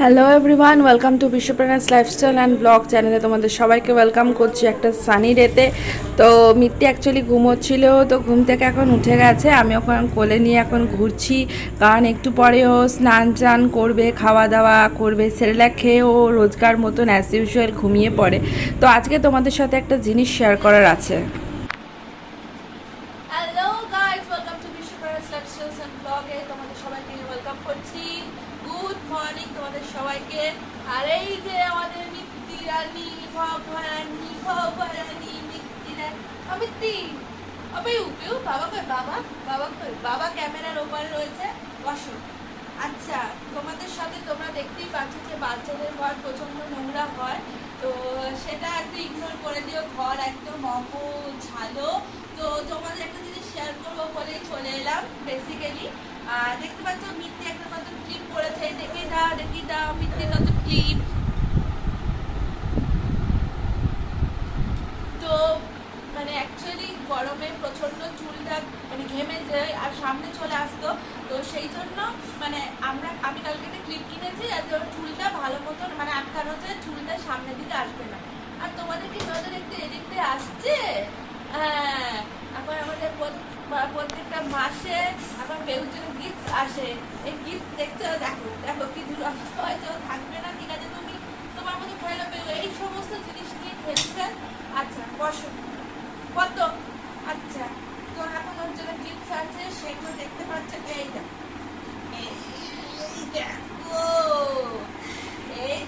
Hello everyone welcome to বিশ্বপ্রাণাস lifestyle and blog চ্যানেলে তোমাদের সবাইকে ওয়েলকাম করছি একটা সানি ডেতে তো মিত্তি অ্যাকচুয়ালি ঘুমোচ্ছিল, তো ঘুম থেকে এখন উঠে গেছে। আমি ওখানে কোলে নিয়ে এখন ঘুরছি, কারণ একটু পরে ও স্নান টান করবে খাওয়া দাওয়া করবে সেরেলাক খেয়ে ও রোজকার মতন অ্যাজ ইউজুয়াল ঘুমিয়ে পড়ে। তো আজকে তোমাদের সাথে একটা জিনিস শেয়ার করার আছে hello guys welcome to Bishwaprakash lifestyles and ব্লগে তোমাদের সবাইকে ওয়েলকাম করছি গুড মর্নিং তোমাদের সবাইকে আর এই যে আমাদের মিত্তি ও পিউ বাবা কই বাবা বাবা কই বাবা ক্যামেরার ওপারে রয়েছে বসো আচ্ছা তোমাদের সাথে তোমরা দেখতেই পাচ্ছ যে বাচ্চাদের ঘর প্রচণ্ড নোংরা হয় তো সেটা একটু ইগনোর করে দিও ঘর একদম ঝালো তো তোমাদের একটা জিনিস শেয়ার করব বলেই চলে এলাম বেসিক্যালি দেখতে পাচ্ছ মিত্তি একটা নতুন ক্লিপ করেছে। দেখি দাও দেখি দাও মিত্তির নতুন ক্লিপ তো মানে অ্যাকচুয়ালি গরমে প্রচণ্ড চুলটা মানে ঘেমে যায় আর সামনে চলে আসতো। তো সেই জন্য মানে আমরা, আমি কালকে একটা ক্লিপ কিনেছি আর যে ওর চুলটা ভালো মতন মানে আটকানো যায়, চুলটা সামনের দিকে আসবে না। আর তোমাদের কি নজর একটু এদিক দিয়ে আসছে? হ্যাঁ এখন আমাদের প্রত- প্রত্যেকটা মাসে আমার বেউর জন্য গিফট আসে। এই গিফট দেখছ? দেখো দেখো কি দুরন্ত হয়তো থাকবে না, ঠিক আছে? তুমি তোমার মধ্যে লাগবে, এই সমস্ত জিনিস খেলছে আচ্ছা আচ্ছা এখন ওর গিফট আছে, সেগুলো দেখতে পাচ্ছ? দেখো। এই দেখো। এই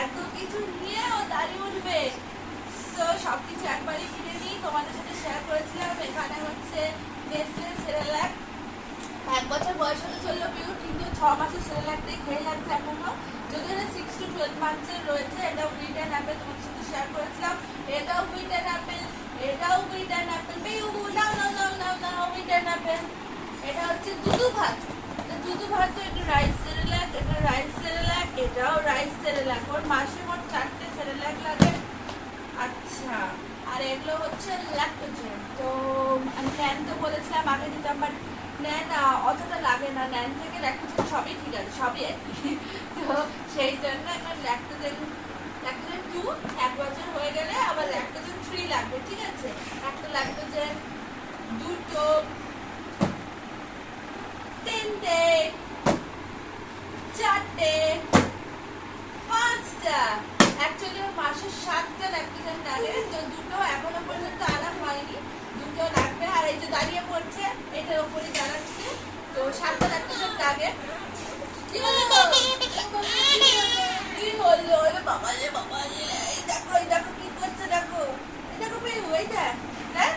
এত কিছু নিয়ে দাঁড়িয়ে উঠবে। তো সব কিছু একবারই কিনে নিই। তোমাদের সাথে শেয়ার করেছিলাম। এখানে হচ্ছে বছর বয়স হতে চলল পিউ, কিন্তু ছ মাসের সেরেলাক দিয়ে খেয়ে যাচ্ছে এখনও। যদি এটা সিক্স টু টুয়েলভ মান্থসের রয়েছে, এটাও হুইট অ্যান্ড অ্যাপেল তোমাদের সাথে শেয়ার করেছিলাম। এটাও হুইট অ্যান্ড অ্যাপেল এটাও হুইট অ্যান্ড অ্যাপেল পিউ, নাও নাও নাও নাও নাও হুইট অ্যান্ড অ্যাপেল এটা হচ্ছে দুধু ভাত। দুধু ভাত তো একটু রাইস সেরেলাক এটা রাইস সেরেলাক এটাও রাইস সেরেলাক ওর মাসে মোট চারটে সেরেলাক লাগে। আচ্ছা আর এগুলো হচ্ছে ল্যাক্টোজেন তো আমি ন্যান তো বলেছিলাম আগে দিতাম বাট ন্যান অতটা লাগে না ন্যান থেকে ল্যাক্টোজেন সবই ঠিক আছে, সবই একই। তো সেই জন্য এখন ল্যাক্টোজেন ল্যাক্টোজেন টু এক বছর হয়ে গেলে আবার ল্যাক্টোজেন থ্রি লাগবে, ঠিক আছে? একটা ল্যাক্টোজেন দুটো তিনটে, চারটে, পাঁচটা। অ্যাকচুয়ালি মাসে সাতটা ল্যাক্টোজেন লাগে, তো দুটো এখনও পর্যন্ত আনা হয়নি। দুটো লাগবে, আর এই যে দাঁড়িয়ে পড়ছে, এটার উপরে দাঁড়াচ্ছে। তো সাতটা ল্যাক্টোজেন লাগে। কি হলো? বাবা এই দেখো এই দেখো কি করছে, দেখো। এই দেখো ওই দেখ হ্যাঁ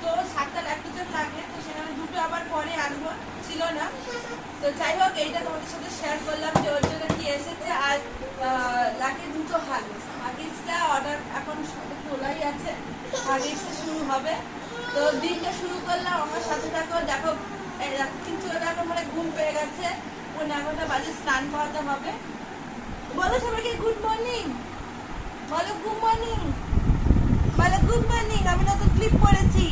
তো সাতটা ল্যাক্টোজেন লাগে, তো সেখানে দুটো আবার পরে আনব, ছিল না। তো যাই হোক, এইটা তোমাদের সাথে শেয়ার করলাম যে ওর জন্য কি এসেছে। আর লাগে দুটো হাগিস। হাগিসটা অর্ডার এখন সবে খোলাই আছে আর হাগিসটা শুরু হবে তো দিনটা শুরু করলাম আমার সাথে থাকো দেখো দেখো কিন্তু এখন মানে ঘুম পেয়ে গেছে ও এগারোটা বাজে স্নান করাতে হবে বলো সবাইকে গুড মর্নিং বলো গুড মর্নিং বলো গুড মর্নিং আমি নতুন ক্লিপ করেছি।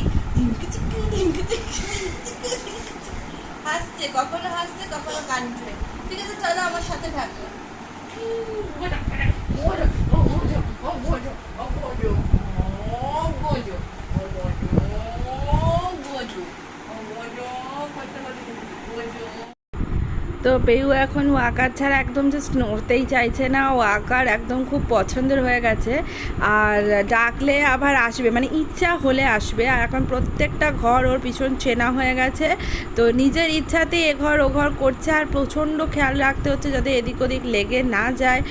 হাসছে কখনো হাসছে কখনো কাঁদছে ঠিক আছে চলো আমার সাথে থাকো তো পেউ এখন ও আকার ছাড়া একদম জাস্ট নড়তেই চাইছে না। ও আকার একদম খুব পছন্দের হয়ে গেছে। আর ডাকলে আবার আসবে মানে ইচ্ছা হলে আসবে। আর এখন প্রত্যেকটা ঘর ওর পিছন চেনা হয়ে গেছে। তো নিজের ইচ্ছাতে এ ঘর ও ঘর করছে। আর প্রচণ্ড খেয়াল রাখতে হচ্ছে যাতে এদিক ওদিক লেগে না যায়।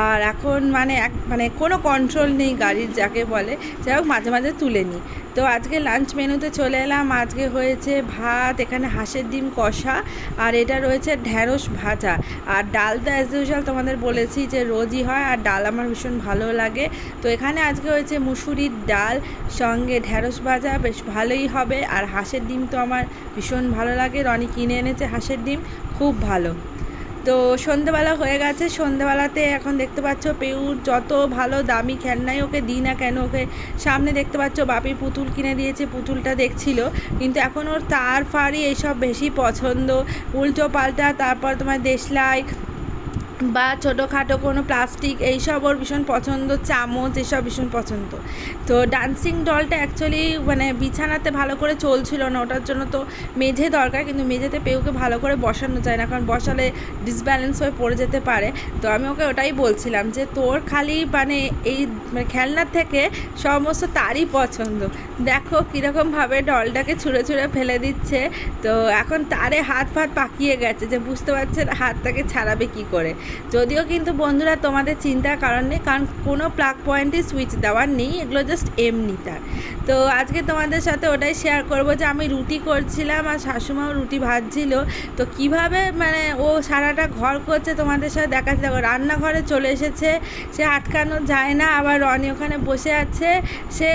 আর এখন মানে এক মানে কোনো কন্ট্রোল নেই গাড়ির, যাকে বলে। যাই হোক, মাঝে মাঝে তুলে নিই তো আজকে লাঞ্চ মেনুতে চলে এলাম। আজকে হয়েছে ভাত, এখানে হাঁসের ডিম কষা। আর এটা রয়েছে ঢ্যাঁড়স ভাজা। আর ডাল তো অ্যাজ ইউজুয়াল তোমাদের বলেছি যে রোজই হয়, আর ডাল আমার ভীষণ ভালো লাগে। তো এখানে আজকে হয়েছে মুসুরির ডাল, সঙ্গে ঢ্যাঁড়স ভাজা, বেশ ভালোই হবে। আর হাঁসের ডিম তো আমার ভীষণ ভালো লাগে। রনি কিনে এনেছে হাঁসের ডিম, খুব ভালো। তো সন্ধেবেলা হয়ে গেছে, সন্ধেবেলাতে এখন দেখতে পাচ্ছ পেউর যত ভালো দামি খেলনাই ওকে দিই না কেন, ওকে সামনে দেখতে পাচ্ছ বাপি পুতুল কিনে দিয়েছে, পুতুলটা দেখছিল, কিন্তু এখন ওর তার ফাড়ি এইসব বেশি পছন্দ। উল্টো পাল্টা, তারপর তোমার দেশলাই বা ছোটোখাটো কোনো প্লাস্টিক এইসব ওর ভীষণ পছন্দ, চামচ এসব ভীষণ পছন্দ। তো ডান্সিং ডলটা অ্যাকচুয়ালি মানে বিছানাতে ভালো করে চলছিল না, ওটার জন্য তো মেঝে দরকার, কিন্তু মেঝেতে পেউকে ভালো করে বসানো যায় না, কারণ বসালে ডিসব্যালেন্স হয়ে পড়ে যেতে পারে। তো আমি ওকে ওটাই বলছিলাম যে, তোর খালি মানে এই মানে খেলনার থেকে সমস্ত তারই পছন্দ। দেখো কীরকমভাবে ডলটাকে ছুঁড়ে ছুঁড়ে ফেলে দিচ্ছে। তো এখন তারে হাত ফাত পাকিয়ে গেছে, যে বুঝতে পারছে হাতটাকে ছাড়াবে কি করে। যদিও কিন্তু বন্ধুরা তোমাদের চিন্তার কারণ নেই, কারণ কোনো প্লাগ পয়েন্টে সুইচ দেওয়ার নেই, এগুলো জাস্ট এমনি তার তো আজকে তোমাদের সাথে ওটাই শেয়ার করব যে আমি রুটি করছিলাম আর শাশুমাও রুটি ভাজছিল। তো কীভাবে মানে ও সারাটা ঘর করছে তোমাদের সাথে দেখাচ্ছে। দেখো, রান্নাঘরে চলে এসেছে, সে আটকানো যায় না, আবার রনি ওখানে বসে আছে, সে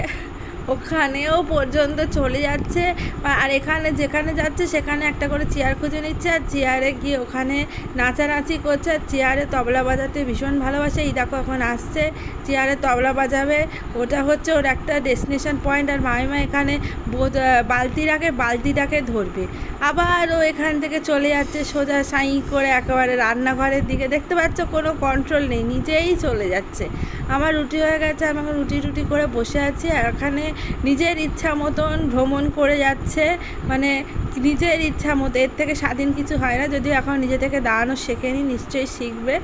ওখানেও পর্যন্ত চলে যাচ্ছে। আর এখানে যেখানে যাচ্ছে, সেখানে একটা করে চেয়ার খুঁজে নিচ্ছে আর চেয়ারে গিয়ে ওখানে নাচানাচি করছে। আর চেয়ারে তবলা বাজাতে ভীষণ ভালোবাসে। এই দেখো এখন আসছে। চেয়ারে তবলা বাজাবে। ওটা হচ্ছে ওর একটা ডেস্টিনেশন পয়েন্ট আর মামিমা এখানে বোধ- বালতি রাখে বালতিটাকে ধরবে। আবার ও এখান থেকে চলে যাচ্ছে সোজা সাই করে একেবারে রান্নাঘরের দিকে। দেখতে পাচ্ছ কোনো কন্ট্রোল নেই। নিজেই চলে যাচ্ছে। আমার রুটি হয়ে গেছে। আমি এখন রুটি রুটি করে বসে আছি। আর এখানে নিজের ইচ্ছা মতন ভ্রমণ করে যাচ্ছে। মানে নিজের ইচ্ছা মতো, এর থেকে স্বাধীন কিছু হয় না, যদিও এখন নিজে থেকে দাঁড়ানো শেখেনি, নিশ্চয়ই শিখবে।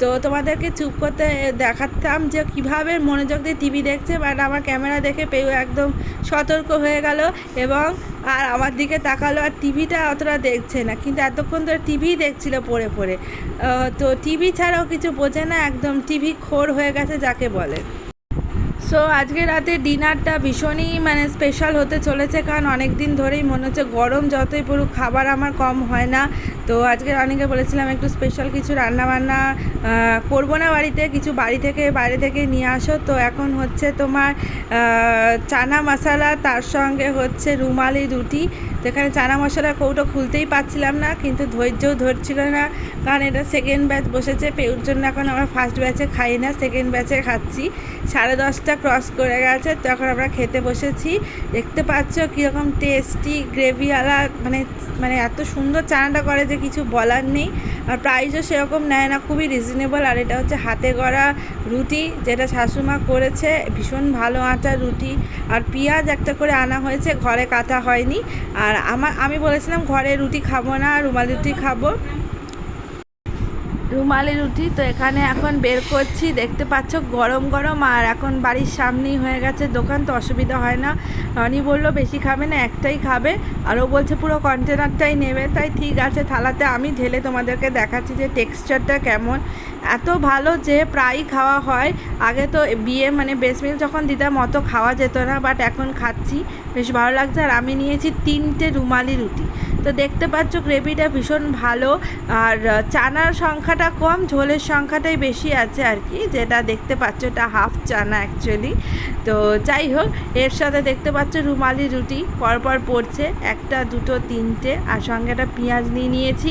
তো তোমাদেরকে চুপ করতে দেখাতাম যে কীভাবে মনোযোগ দিয়ে টিভি দেখছে বাট আমার ক্যামেরা দেখে পেয়ে একদম সতর্ক হয়ে গেল এবং আর আমার দিকে তাকালো, আর টিভিটা অতটা দেখছে না। কিন্তু এতক্ষণ ধরে টিভি দেখছিল পড়ে পড়ে। তো টিভি ছাড়াও কিছু বোঝে না, একদম টিভি খোর হয়ে গেছে যাকে বলে। সো আজকে রাতে ডিনারটা ভীষণই মানে স্পেশাল হতে চলেছে কারণ অনেক দিন ধরেই মনে হচ্ছে গরম যতই পড়ুক খাবার আমার কম হয় না। তো আজকে অনেকে বলেছিলাম একটু স্পেশাল কিছু রান্নাবান্না করব না বাড়িতে, কিছু বাড়ি থেকে, বাইরে থেকে নিয়ে আসো। তো এখন হচ্ছে তোমার চানা মশালা, তার সঙ্গে হচ্ছে রুমালি রুটি। তো এখানে চানা মশলা কৌটো খুলতেই পাচ্ছিলাম না, কিন্তু ধৈর্যও ধরছিল না। কারণ এটা সেকেন্ড ব্যাচ বসেছে, পেউর জন্য এখন আমরা ফার্স্ট ব্যাচে খাই না সেকেন্ড ব্যাচে খাচ্ছি। সাড়ে দশটা ক্রস করে গেছে, তো এখন আমরা খেতে বসেছি। দেখতে পাচ্ছ কীরকম টেস্টি গ্রেভিওয়ালা মানে মানে এত সুন্দর চানাটা করে যে কিছু বলার নেই। আর প্রাইসও সেরকম নেয় না, খুবই রিজনেবল আর এটা হচ্ছে হাতে গড়া রুটি, যেটা শাশুমা করেছে, ভীষণ ভালো আটা রুটি। আর পেঁয়াজ একটা করে আনা হয়েছে, ঘরে কাটা হয়নি। আর আমার আমি বলেছিলাম ঘরে রুটি খাব না রুমালি রুটি খাব। রুমালি রুটি। তো এখানে এখন বের করছি। দেখতে পাচ্ছ গরম গরম। আর এখন বাড়ির সামনেই হয়ে গেছে দোকান, তো অসুবিধা হয় না। রনি বলল, বেশি খাবে না, একটাই খাবে। আর ও বলছে, পুরো কন্টেনারটাই নেবে। তাই ঠিক আছে, থালাতে আমি ঢেলে তোমাদেরকে দেখাচ্ছি যে টেক্সচারটা কেমন। এত ভালো যে প্রায়ই খাওয়া হয়। আগে তো বিয়ে মানে বেসমিল যখন দিতাম, অত খাওয়া যেত না বাট এখন খাচ্ছি। বেশ ভালো লাগছে। আর আমি নিয়েছি তিনটে রুমালি রুটি। তো দেখতে পাচ্ছ গ্রেভিটা ভীষণ ভালো। আর চানার সংখ্যাটা কম, ঝোলের সংখ্যাটাই বেশি আছে আর কি, যেটা দেখতে পাচ্ছ এটা হাফ চানা অ্যাকচুয়ালি তো যাই হোক, এর সাথে দেখতে পাচ্ছ রুমালি রুটি, পরপর পড়ছে, একটা, দুটো, তিনটে, আর সঙ্গে একটা পেঁয়াজ নিয়ে নিয়েছি,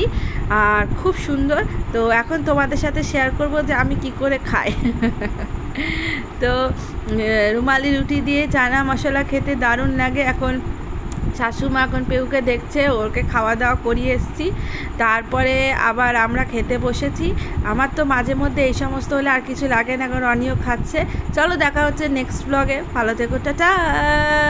আর খুব সুন্দর। তো এখন তোমাদের সাথে শেয়ার করব যে আমি কি করে খাই। তো রুমালি রুটি দিয়ে চানা মশলা খেতে দারুণ লাগে। এখন শাশুমা এখন পেউকে দেখছে ওকে খাওয়া দাওয়া করিয়ে এসছি। তারপরে আবার আমরা খেতে বসেছি। আমার তো মাঝে মধ্যে এই সমস্ত হলে আর কিছু লাগে না এখন অনিও খাচ্ছে। চলো দেখা হচ্ছে নেক্সট ব্লগে ভালো থেকো, টাটা!